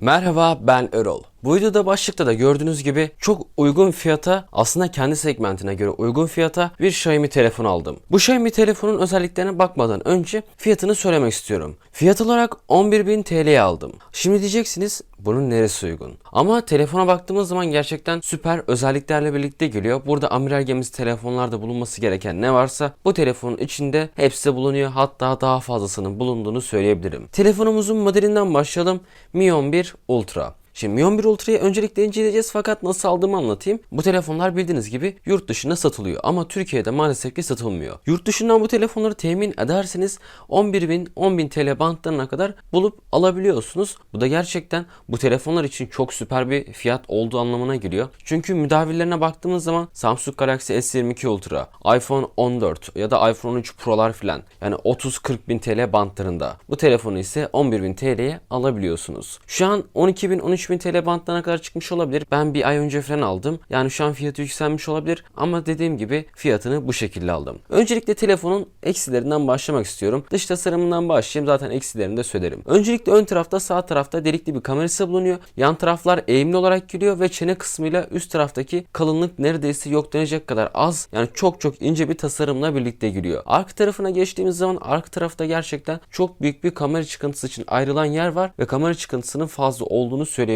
Merhaba ben Erol. Bu videoda başlıkta da gördüğünüz gibi çok uygun fiyata aslında kendi segmentine göre uygun fiyata bir Xiaomi telefon aldım. Bu Xiaomi telefonun özelliklerine bakmadan önce fiyatını söylemek istiyorum. Fiyat olarak 11.000 TL'ye aldım. Şimdi diyeceksiniz bunun neresi uygun? Ama telefona baktığımız zaman gerçekten süper özelliklerle birlikte geliyor. Burada amiral gemisi telefonlarda bulunması gereken ne varsa bu telefonun içinde hepsi bulunuyor. Hatta daha fazlasının bulunduğunu söyleyebilirim. Telefonumuzun modelinden başlayalım. Mi 11 Ultra. Şimdi Mi 11 Ultra'yı öncelikle inceleyeceğiz fakat nasıl aldığımı anlatayım. Bu telefonlar bildiğiniz gibi yurt dışında satılıyor ama Türkiye'de maalesef ki satılmıyor. Yurt dışından bu telefonları temin ederseniz 11.000 10.000 TL bantlarına kadar bulup alabiliyorsunuz. Bu da gerçekten bu telefonlar için çok süper bir fiyat olduğu anlamına geliyor. Çünkü müdavillerine baktığımız zaman Samsung Galaxy S22 Ultra, iPhone 14 ya da iPhone 13 Pro'lar filan yani 30-40 bin TL bantlarında. Bu telefonu ise 11.000 TL'ye alabiliyorsunuz. Şu an 12.000 13.000 TL bantlarına kadar çıkmış olabilir. Ben bir ay önce falan aldım. Yani şu an fiyatı yükselmiş olabilir ama dediğim gibi fiyatını bu şekilde aldım. Öncelikle telefonun eksilerinden başlamak istiyorum. Dış tasarımından başlayayım zaten eksilerini de söylerim. Öncelikle ön tarafta sağ tarafta delikli bir kamerası bulunuyor. Yan taraflar eğimli olarak geliyor ve çene kısmıyla üst taraftaki kalınlık neredeyse yok denecek kadar az. Yani çok çok ince bir tasarımla birlikte geliyor. Arka tarafına geçtiğimiz zaman arka tarafta gerçekten çok büyük bir kamera çıkıntısı için ayrılan yer var ve kamera çıkıntısının fazla olduğunu söyleyebilirim.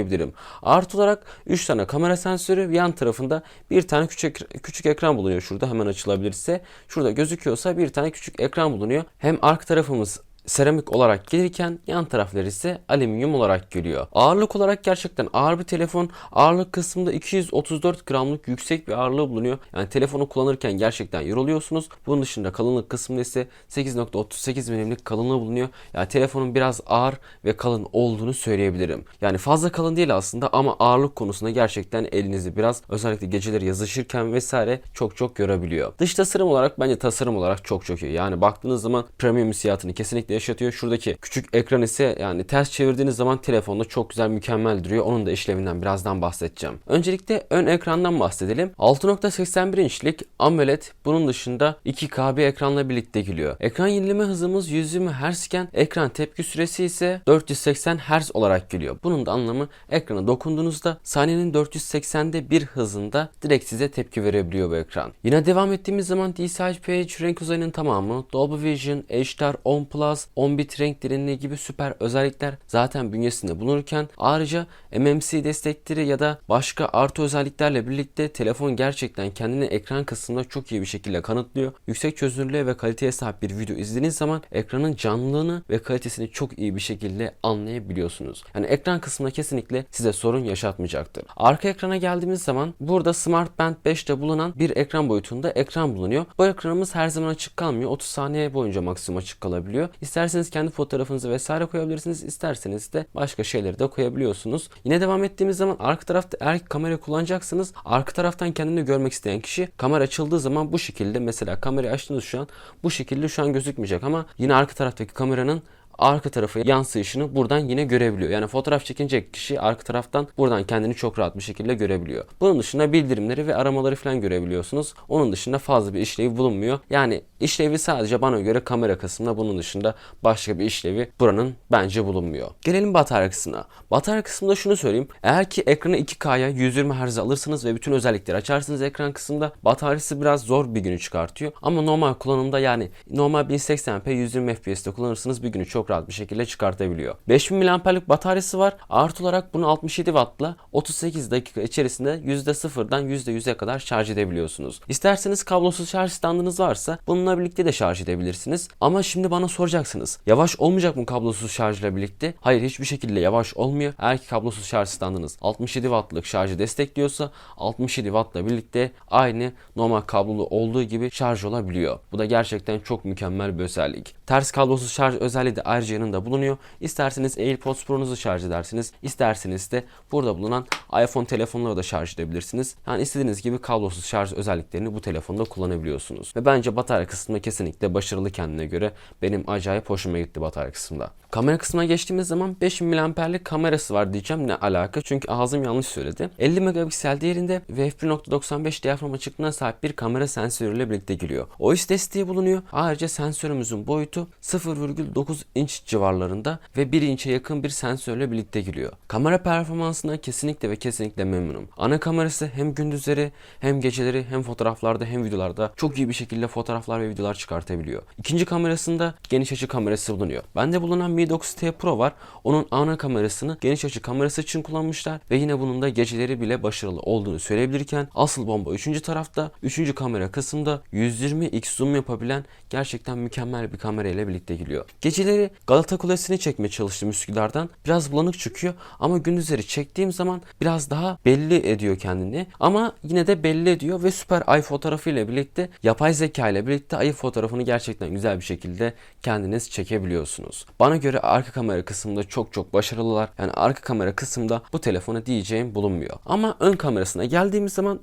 Artı olarak 3 tane kamera sensörü yan tarafında bir tane küçük küçük ekran bulunuyor şurada hemen açılabilirse. Şurada gözüküyorsa bir tane küçük ekran bulunuyor. Hem arka tarafımız seramik olarak gelirken yan tarafları ise alüminyum olarak geliyor. Ağırlık olarak gerçekten ağır bir telefon. Ağırlık kısmında 234 gramlık yüksek bir ağırlığı bulunuyor. Yani telefonu kullanırken gerçekten yoruluyorsunuz. Bunun dışında kalınlık kısmında ise 8.38 milimlik kalınlığı bulunuyor. Yani telefonun biraz ağır ve kalın olduğunu söyleyebilirim. Yani fazla kalın değil aslında ama ağırlık konusunda gerçekten elinizi biraz özellikle geceleri yazışırken vesaire çok çok yorabiliyor. Dış tasarım olarak bence tasarım olarak çok çok iyi. Yani baktığınız zaman premium hissiyatını kesinlikle yaşatıyor. Şuradaki küçük ekran ise yani ters çevirdiğiniz zaman telefonda çok güzel mükemmel duruyor. Onun da işlevinden birazdan bahsedeceğim. Öncelikle ön ekrandan bahsedelim. 6.81 inçlik AMOLED bunun dışında 2K bir ekranla birlikte geliyor. Ekran yenileme hızımız 120 Hz iken ekran tepki süresi ise 480 Hz olarak geliyor. Bunun da anlamı ekrana dokunduğunuzda saniyenin 480'de bir hızında direkt size tepki verebiliyor bu ekran. Yine devam ettiğimiz zaman DCI-P renk uzayının tamamı, Dolby Vision, HDR 10 Plus, 10 bit renk derinliği gibi süper özellikler zaten bünyesinde bulunurken ayrıca MMC destekleri ya da başka artı özelliklerle birlikte telefon gerçekten kendini ekran kısmında çok iyi bir şekilde kanıtlıyor. Yüksek çözünürlüğe ve kaliteye sahip bir video izlediğiniz zaman ekranın canlılığını ve kalitesini çok iyi bir şekilde anlayabiliyorsunuz. Yani ekran kısmında kesinlikle size sorun yaşatmayacaktır. Arka ekrana geldiğimiz zaman burada Smart Band 5'te bulunan bir ekran boyutunda ekran bulunuyor. Bu ekranımız her zaman açık kalmıyor. 30 saniye boyunca maksimum açık kalabiliyor. İsterseniz kendi fotoğrafınızı vesaire koyabilirsiniz. İsterseniz de başka şeyleri de koyabiliyorsunuz. Yine devam ettiğimiz zaman arka tarafta eğer kamera kullanacaksınız arka taraftan kendini görmek isteyen kişi kamera açıldığı zaman bu şekilde mesela kamerayı açtınız şu an bu şekilde şu an gözükmeyecek ama yine arka taraftaki kameranın arka tarafı yansıyışını buradan yine görebiliyor. Yani fotoğraf çekinecek kişi arka taraftan buradan kendini çok rahat bir şekilde görebiliyor. Bunun dışında bildirimleri ve aramaları falan görebiliyorsunuz. Onun dışında fazla bir işlevi bulunmuyor. Yani işlevi sadece bana göre kamera kısmında bunun dışında başka bir işlevi buranın bence bulunmuyor. Gelelim batarya kısmına. Batarya kısmında şunu söyleyeyim. Eğer ki ekranı 2K'ya 120 Hz alırsanız ve bütün özellikleri açarsınız ekran kısmında bataryası biraz zor bir günü çıkartıyor. Ama normal kullanımda yani normal 1080p 120 FPS'te kullanırsınız bir günü çok rahat bir şekilde çıkartabiliyor. 5000 mAh'lik bataryası var. Artı olarak bunu 67 Watt'la 38 dakika içerisinde %0'dan %100'e kadar şarj edebiliyorsunuz. İsterseniz kablosuz şarj standınız varsa bununla birlikte de şarj edebilirsiniz. Ama şimdi bana soracaksınız. Yavaş olmayacak mı kablosuz şarjla birlikte? Hayır hiçbir şekilde yavaş olmuyor. Eğer ki kablosuz şarj standınız 67 Watt'lık şarjı destekliyorsa 67 Watt'la birlikte aynı normal kablolu olduğu gibi şarj olabiliyor. Bu da gerçekten çok mükemmel bir özellik. Ters kablosuz şarj özelliği de ayrıca yanında bulunuyor. İsterseniz AirPods Pro'nuzu şarj edersiniz. İsterseniz de burada bulunan iPhone telefonları da şarj edebilirsiniz. Yani istediğiniz gibi kablosuz şarj özelliklerini bu telefonda kullanabiliyorsunuz. Ve bence batarya kısmında kesinlikle başarılı kendine göre. Benim acayip hoşuma gitti batarya kısmında. Kamera kısmına geçtiğimiz zaman 5000 mAh'lik kamerası var diyeceğim ne alaka çünkü ağzım yanlış söyledi. 50 megapiksel değerinde ve f1.95 diyafram açıklığına sahip bir kamera sensörüyle birlikte geliyor. OIS desteği bulunuyor. Ayrıca sensörümüzün boyutu 0,9 inç civarlarında ve 1 inçe yakın bir sensörle birlikte geliyor. Kamera performansına kesinlikle ve kesinlikle memnunum. Ana kamerası hem gündüzleri hem geceleri hem fotoğraflarda hem videolarda çok iyi bir şekilde fotoğraflar ve videolar çıkartabiliyor. İkinci kamerasında geniş açı kamerası bulunuyor. Bende bulunan Mi 9T Pro var. Onun ana kamerasını geniş açı kamerası için kullanmışlar ve yine bunun da geceleri bile başarılı olduğunu söyleyebilirken asıl bomba 3. tarafta 3. kamera kısımda 120x zoom yapabilen gerçekten mükemmel bir kamera ile birlikte geliyor. Geceleri Galata Kulesi'ni çekmeye çalıştım Üsküdar'dan. Biraz bulanık çıkıyor ama gündüzleri çektiğim zaman biraz daha belli ediyor kendini. Ama yine de belli ediyor ve süper ay fotoğrafı ile birlikte yapay zeka ile birlikte ayı fotoğrafını gerçekten güzel bir şekilde kendiniz çekebiliyorsunuz. Bana göre arka kamera kısmında çok çok başarılılar. Yani arka kamera kısmında bu telefona diyeceğim bulunmuyor. Ama ön kamerasına geldiğimiz zaman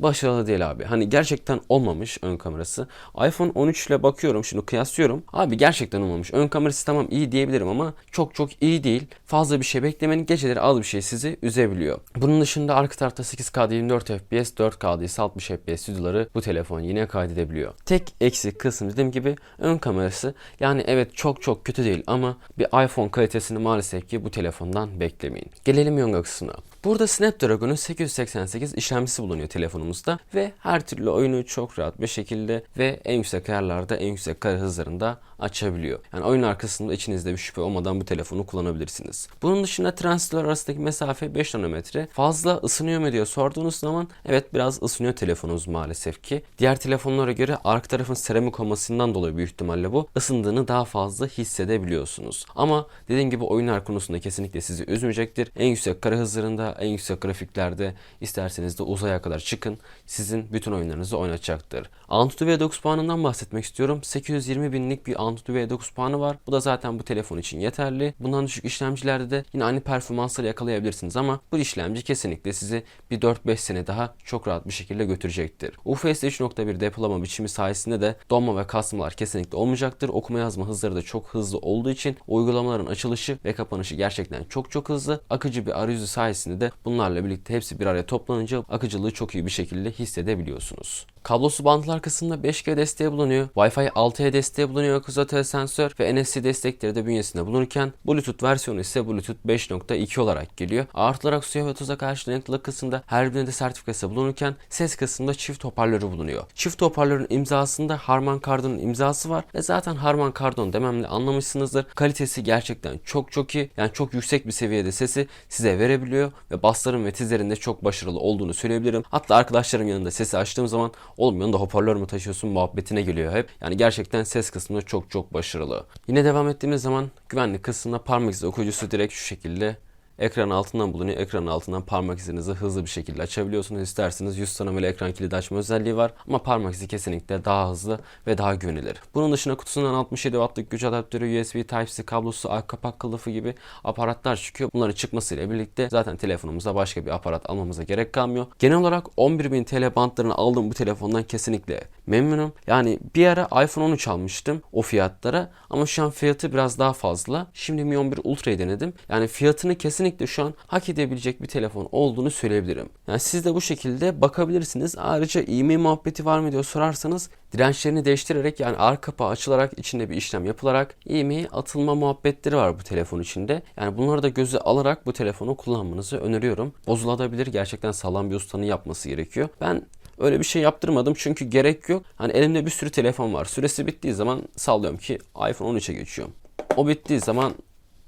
başarılı değil abi. Hani gerçekten olmamış ön kamerası. iPhone 13 ile bakıyorum şimdi kıyaslıyorum. Abi gerçekten olmamış. Ön kamerası tamam iyi diyebilirim ama çok çok iyi değil. Fazla bir şey beklemenin geceleri az bir şey sizi üzebiliyor. Bunun dışında arka tarafta 8K'da 24 FPS, 4K'da ise 60 FPS videoları bu telefon yine kaydedebiliyor. Tek eksik kısım dediğim gibi ön kamerası. Yani evet çok çok kötü değil ama bir iPhone kalitesini maalesef ki bu telefondan beklemeyin. Gelelim Yonga kısmına. Burada Snapdragon'un 888 işlemcisi bulunuyor telefonumuzda ve her türlü oyunu çok rahat bir şekilde ve en yüksek ayarlarda en yüksek kare hızlarında açabiliyor. Yani oyun arkasında içinizde bir şüphe olmadan bu telefonu kullanabilirsiniz. Bunun dışında transistörler arasındaki mesafe 5 nanometre. Fazla ısınıyor mu diye sorduğunuz zaman evet biraz ısınıyor telefonumuz maalesef ki. Diğer telefonlara göre arka tarafın seramik olmasından dolayı büyük ihtimalle bu ısındığını daha fazla hissedebiliyorsunuz. Ama dediğim gibi oyunlar konusunda kesinlikle sizi üzmeyecektir. En yüksek kare hızlarında, en yüksek grafiklerde isterseniz de uzaya kadar çıkın. Sizin bütün oyunlarınızı oynatacaktır. Antutu V9 puanından bahsetmek istiyorum. 820 binlik bir Antutu V9 puanı var. Bu da zaten bu telefon için yeterli. Bundan düşük işlemcilerde de yine aynı performansları yakalayabilirsiniz ama bu işlemci kesinlikle sizi bir 4-5 sene daha çok rahat bir şekilde götürecektir. UFS 3.1 depolama biçimi sayesinde de donma ve kasmalar kesinlikle olmayacaktır. Okuma yazma hızları da çok hızlı olduğu için uygulamaların açılışı ve kapanışı gerçekten çok çok hızlı. Akıcı bir arayüzü sayesinde de bunlarla birlikte hepsi bir araya toplanınca akıcılığı çok iyi bir şekilde hissedebiliyorsunuz. Kablosu bantlar kısmında 5G desteği bulunuyor. Wi-Fi 6E desteği bulunuyor. Öte sensör ve NFC destekleri de bünyesinde bulunurken Bluetooth versiyonu ise Bluetooth 5.2 olarak geliyor. Artılarak suya ve tuza karşı dayanıklılık kısmında her birinde sertifikası bulunurken ses kısmında çift hoparlörü bulunuyor. Çift hoparlörün imzasında Harman Kardon'un imzası var ve zaten Harman Kardon dememle anlamışsınızdır. Kalitesi gerçekten çok çok iyi. Yani çok yüksek bir seviyede sesi size verebiliyor ve basların ve tizlerin de çok başarılı olduğunu söyleyebilirim. Hatta arkadaşlarım yanında sesi açtığım zaman oğlum yanında hoparlör mü taşıyorsun muhabbetine geliyor hep. Yani gerçekten ses kısmında çok çok başarılı. Yine devam ettiğimiz zaman güvenlik kısmında parmak izi okuyucusu direkt şu şekilde ekran altından bulunuyor. Ekranın altından parmak izinizi hızlı bir şekilde açabiliyorsunuz. İsterseniz yüz tanımalı ekran kilidi açma özelliği var. Ama parmak izi kesinlikle daha hızlı ve daha güvenilir. Bunun dışında kutusundan 67 wattlık güç adaptörü, USB Type-C kablosu, kapak kılıfı gibi aparatlar çıkıyor. Bunların çıkmasıyla birlikte zaten telefonumuza başka bir aparat almamıza gerek kalmıyor. Genel olarak 11.000 TL bantlarını aldığım bu telefondan kesinlikle memnunum. Yani bir ara iPhone 13 almıştım o fiyatlara ama şu an fiyatı biraz daha fazla. Şimdi Mi 11 Ultra'yı denedim. Yani fiyatını kesinlikle şu an hak edebilecek bir telefon olduğunu söyleyebilirim. Yani siz de bu şekilde bakabilirsiniz. Ayrıca e-mail muhabbeti var mı diye sorarsanız dirençlerini değiştirerek yani arka kapağı açılarak içinde bir işlem yapılarak e-mail atılma muhabbetleri var bu telefon içinde. Yani bunları da göze alarak bu telefonu kullanmanızı öneriyorum. Bozulabilir gerçekten sağlam bir ustanın yapması gerekiyor. Ben Öyle bir şey yaptırmadım çünkü gerek yok. Hani elimde bir sürü telefon var. Süresi bittiği zaman sallıyorum ki iPhone 13'e geçiyorum. O bittiği zaman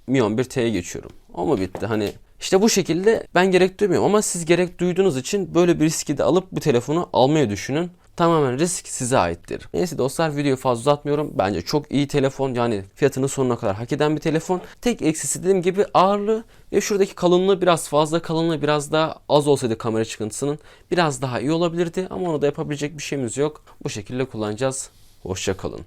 Mi 11T'ye geçiyorum. O mu bitti? Hani işte bu şekilde ben gerek duymuyorum ama siz gerek duyduğunuz için böyle bir riski de alıp bu telefonu almayı düşünün. Tamamen risk size aittir. Neyse dostlar videoyu fazla uzatmıyorum. Bence çok iyi telefon yani fiyatını sonuna kadar hak eden bir telefon. Tek eksisi dediğim gibi ağırlığı ve şuradaki kalınlığı biraz fazla kalınlığı biraz daha az olsaydı kamera çıkıntısının biraz daha iyi olabilirdi. Ama onu da yapabilecek bir şeyimiz yok. Bu şekilde kullanacağız. Hoşça kalın.